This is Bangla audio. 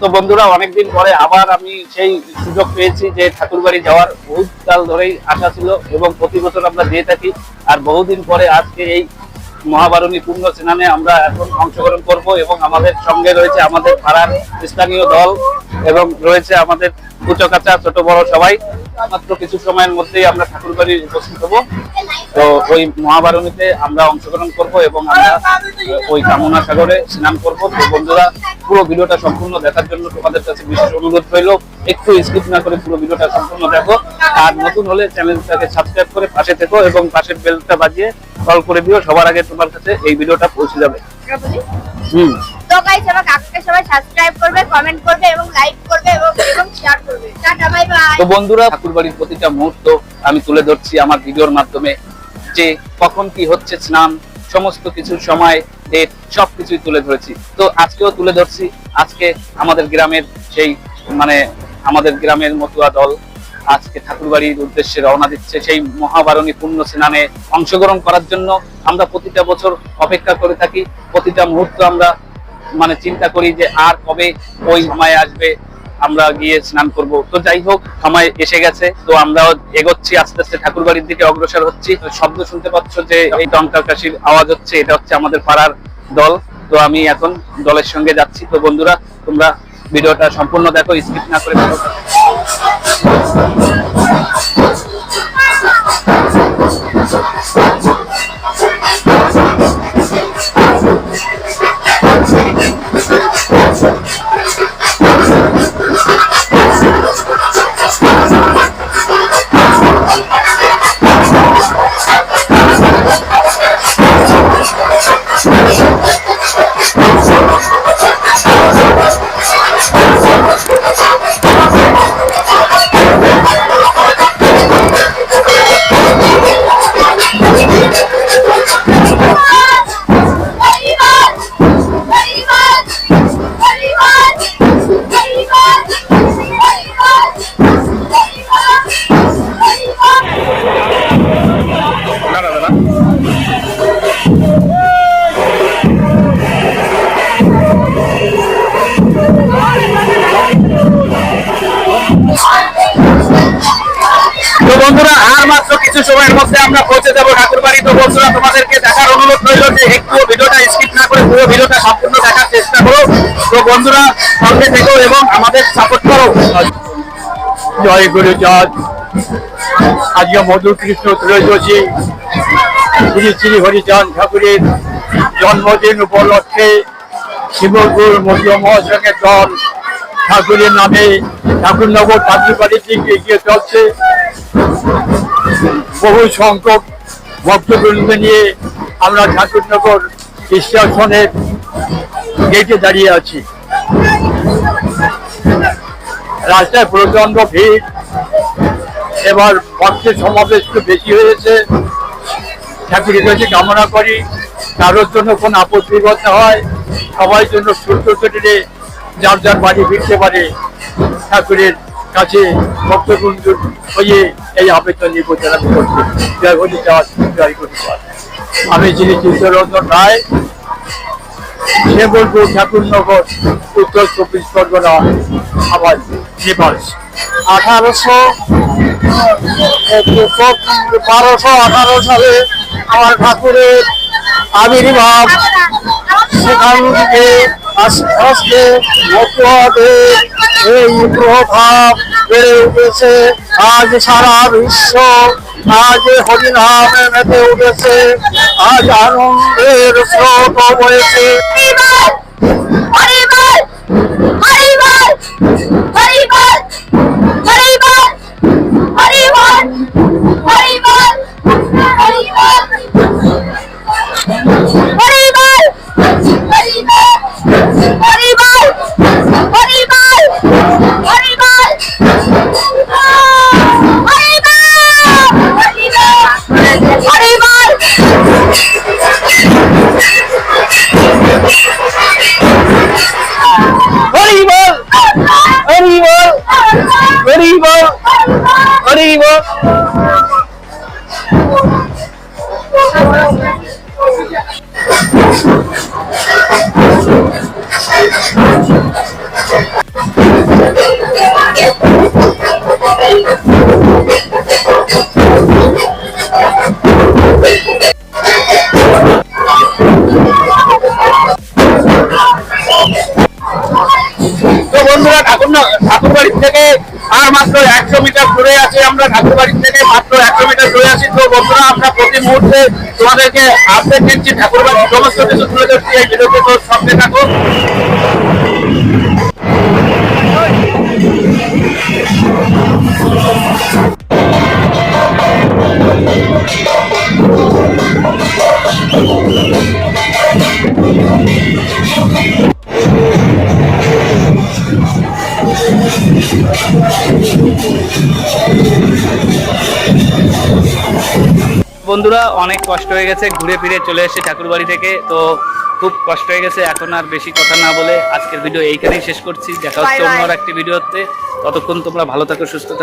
তো বন্ধুরা, অনেকদিন পরে আবার আমি সেই সুযোগ পেয়েছি যে ঠাকুরবাড়ি যাওয়ার বহুত কাল ধরেই আশা ছিল এবং প্রতি বছর আমরা দিয়ে থাকি। আর বহুদিন পরে আজকে এই মহাবারণী পূর্ণ স্নানে আমরা এখন অংশগ্রহণ করব এবং আমাদের সঙ্গে রয়েছে আমাদের পাড়ার স্থানীয় দল এবং রয়েছে আমাদের উচ্চ কাঁচা ছোট বড় সবাই। মাত্র কিছু সময়ের মধ্যেই আমরা ঠাকুরবাড়ি উপস্থিত হব। তো ওই মহাবারণীতে আমরা অংশগ্রহণ করব এবং আমরা ওই কামনা সাগরে স্নান করব। তো বন্ধুরা পুরো ভিডিওটা সম্পূর্ণ দেখার জন্য তোমাদের কাছে বিশেষ অনুরোধ রইল একটু স্কিপ না করে পুরো ভিডিওটা সম্পূর্ণ দেখো। আর নতুন হলে চ্যানেলটাকে সাবস্ক্রাইব করে পাশে থেকো এবং পাশের বেলটা বাজিয়ে কল করে দিও সবার আগে তোমার কাছে এই ভিডিওটা পৌঁছে যাবে। হুম। তো গাইস আমার কাকুকে সবাই সাবস্ক্রাইব করবে কমেন্ট করবে এবং লাইক করবে এবং এবং শেয়ার করবে। টাটা বাই বাই তো বন্ধুরা ঠাকুরবাড়ির প্রতিটা মুহূর্ত আমি তুলে ধরছি আমার ভিডিওর মাধ্যমে। যে কখন কি হচ্ছে, স্নান, সমস্ত কিছু, সময়, ডেট, সবকিছুই তুলে ধরেছি। তো আজকেও তুলে ধরছি। আজকে আমাদের গ্রামের সেই মানে আমাদের গ্রামের মতুয়া দল আজকে ঠাকুরবাড়ির উদ্দেশ্যে রওনা দিচ্ছে সেই মহাবারণী পূর্ণ স্নানে অংশগ্রহণ করার জন্য। আমরা প্রতিটা বছর অপেক্ষা করে থাকি। প্রতিটা মুহূর্ত আমরা মানে চিন্তা করি যে আর কবে ওই সময় আসবে আমরা গিয়ে স্নান করব। তো যাই হোক, সময় এসে গেছে। তো আমরাও এগোচ্ছি, আস্তে আস্তে ঠাকুর বাড়ির দিকে অগ্রসর হচ্ছি। শব্দ শুনতে পাচ্ছ যে এই টঙ্কার কাশির আওয়াজ হচ্ছে, এটা হচ্ছে আমাদের পাড়ার দল। তো আমি এখন দলের সঙ্গে যাচ্ছি। তো বন্ধুরা, তোমরা ভিডিওটা সম্পূর্ণ দেখো, স্কিপ না করে দেখো। সময়ের মধ্যে আমরা পৌঁছে যাব। ঠাকুর বাড়ি তো বন্ধুরা তোমাদেরকে দেখার অনুরোধ রইল যে একটু ভিডিওটা স্কিপ না করে পুরো ভিডিওটা সম্পূর্ণ দেখার চেষ্টা করো। তো বন্ধুরা, সঙ্গে থেকো এবং আমাদের সাপোর্ট করো। জয় গুরু চাঁদ আজকে মধু কৃষ্ণ ত্রয়োদশী। শ্রী শ্রী হরিচাঁদ ঠাকুরের জন্মদিন উপলক্ষে শিবগুর মধু মহাসংঘের দল ঠাকুরের নামে ঠাকুরনগর ঠাকুর দিকে এগিয়ে চলছে। বহু সংখ্যক ভক্তবৃন্দ নিয়ে আমরা ঠাকুরনগর স্টেশনের গেটে দাঁড়িয়ে আছি। রাস্তায় প্রচণ্ড ভিড়, এবার ভক্তের সমাবেশ একটু বেশি হয়েছে ঠাকুরের কাছে কামনা করি, কারোর জন্য কোনো আপত্তি করতে হয়, সবাই জন্য সুস্থ শরীরে যার যার বাড়ি ফিরতে পারে, ঠাকুরের কাছে ভক্তকুঞ্জ হয়ে এই আবেদন নিবেদন আমি করছি। জয় হরি চাঁদ জয় হরি চাঁদ আমি যিনি চিত্তরঞ্জন রায় শ্যামলপুর ঠাকুরনগর উত্তর চব্বিশ পরগনা আমার নিবাস আঠারোশো, বারোশো, আঠারো সালে আমার ঠাকুরের আবির্ভাব। সেখান থেকে আস্তে আস্তে মতুয়াদের এই প্রভাব বেড়ে উঠেছে, আজ সারা বিশ্ব, আজ হরিনামে মেতে উঠেছে, আজ আনন্দের স্রোত বয়েছে। হরি বল হরি হরি বল হরি বল তো বন্ধুরা ঠাকুর ঠাকুর বাড়ি থেকে মাত্র একশো মিটার দূরে আছি, আমরা ঠাকুরবাড়ি থেকে মাত্র একশো মিটার দূরে আছি। তো বন্ধুরা, আমরা প্রতি মুহূর্তে তোমাদেরকে আপডেট দিচ্ছি ঠাকুরবাড়ি সমস্ত কিছু তুলে ধরছি। এই ভিডিওতে তো সঙ্গে থাকো বন্ধুরা অনেক কষ্ট হয়ে গেছে ঘুরে ফিরে চলে এসেছি ঠাকুরবাড়ি থেকে তো খুব কষ্ট হয়ে গেছে এখন আর বেশি কথা না বলে আজকের ভিডিও এইখানেই শেষ করছি দেখা হচ্ছে. অন্য একটি ভিডিওতে ততক্ষণ তোমরা ভালো থাকো সুস্থ থাকো